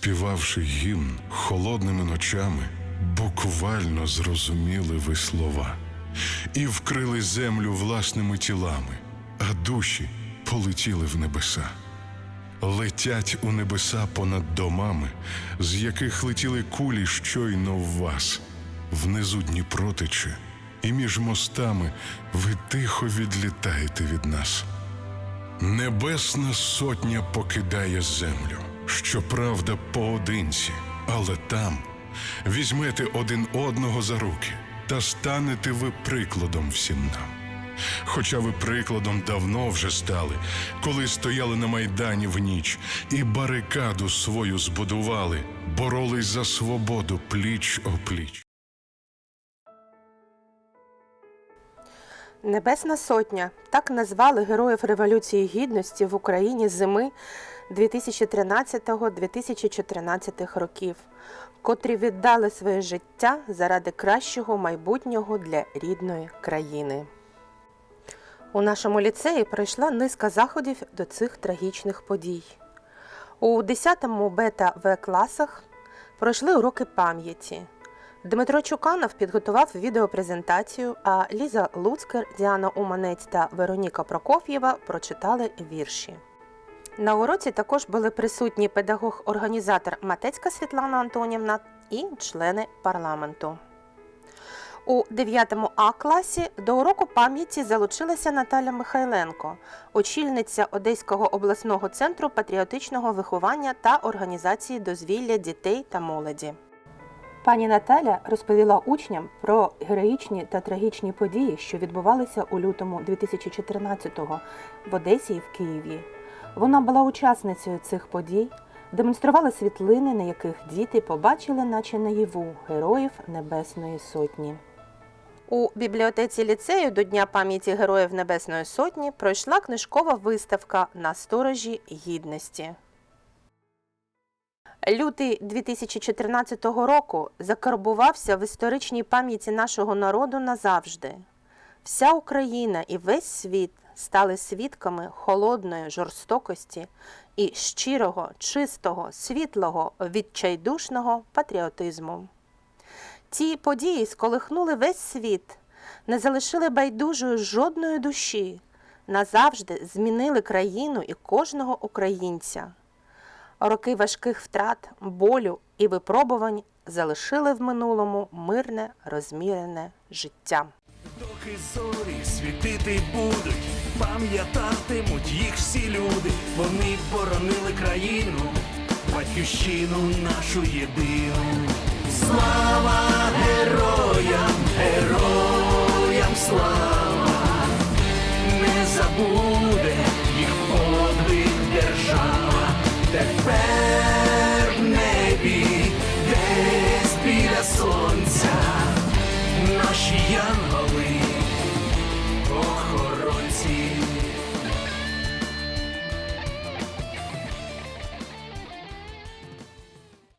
співавши гімн холодними ночами, буквально зрозуміли ви слова і вкрили землю власними тілами, а душі полетіли в небеса. Летять у небеса понад домами, з яких летіли кулі щойно в вас. Внизу Дніпро тече, і між мостами ви тихо відлітаєте від нас. Небесна сотня покидає землю, щоправда, поодинці, але там візьмете один одного за руки та станете ви прикладом всім нам. Хоча ви прикладом давно вже стали, коли стояли на майдані в ніч і барикаду свою збудували, боролись за свободу пліч опліч. Небесна Сотня так назвали героїв Революції Гідності в Україні зими 2013-2014 років, котрі віддали своє життя заради кращого майбутнього для рідної країни. У нашому ліцеї пройшла низка заходів до цих трагічних подій. У 10-му бета В класах пройшли уроки пам'яті. Дмитро Чуканов підготував відеопрезентацію, а Ліза Луцкер, Діана Уманець та Вероніка Прокоф'єва прочитали вірші. На уроці також були присутні педагог-організатор Матецька Світлана Антонівна і члени парламенту. У 9 А класі до уроку пам'яті залучилася Наталя Михайленко, очільниця Одеського обласного центру патріотичного виховання та організації дозвілля дітей та молоді. Пані Наталя розповіла учням про героїчні та трагічні події, що відбувалися у лютому 2014-го в Одесі і в Києві. Вона була учасницею цих подій, демонструвала світлини, на яких діти побачили, наче наяву героїв Небесної Сотні. У бібліотеці ліцею до Дня пам'яті Героїв Небесної Сотні пройшла книжкова виставка на сторожі гідності. Лютий 2014 року закарбувався в історичній пам'яті нашого народу назавжди. Вся Україна і весь світ стали свідками холодної жорстокості і щирого, чистого, світлого, відчайдушного патріотизму. Ці події сколихнули весь світ, не залишили байдужою жодної душі, назавжди змінили країну і кожного українця. Роки важких втрат, болю і випробувань залишили в минулому мирне, розмірене життя. Поки зорі світити будуть, пам'ятатимуть їх всі люди. Вони боронили країну, батьківщину нашу єдину. Слава героям, героям слава, не забуде їх подвиг держава. Тепер в небі, десь біля сонця.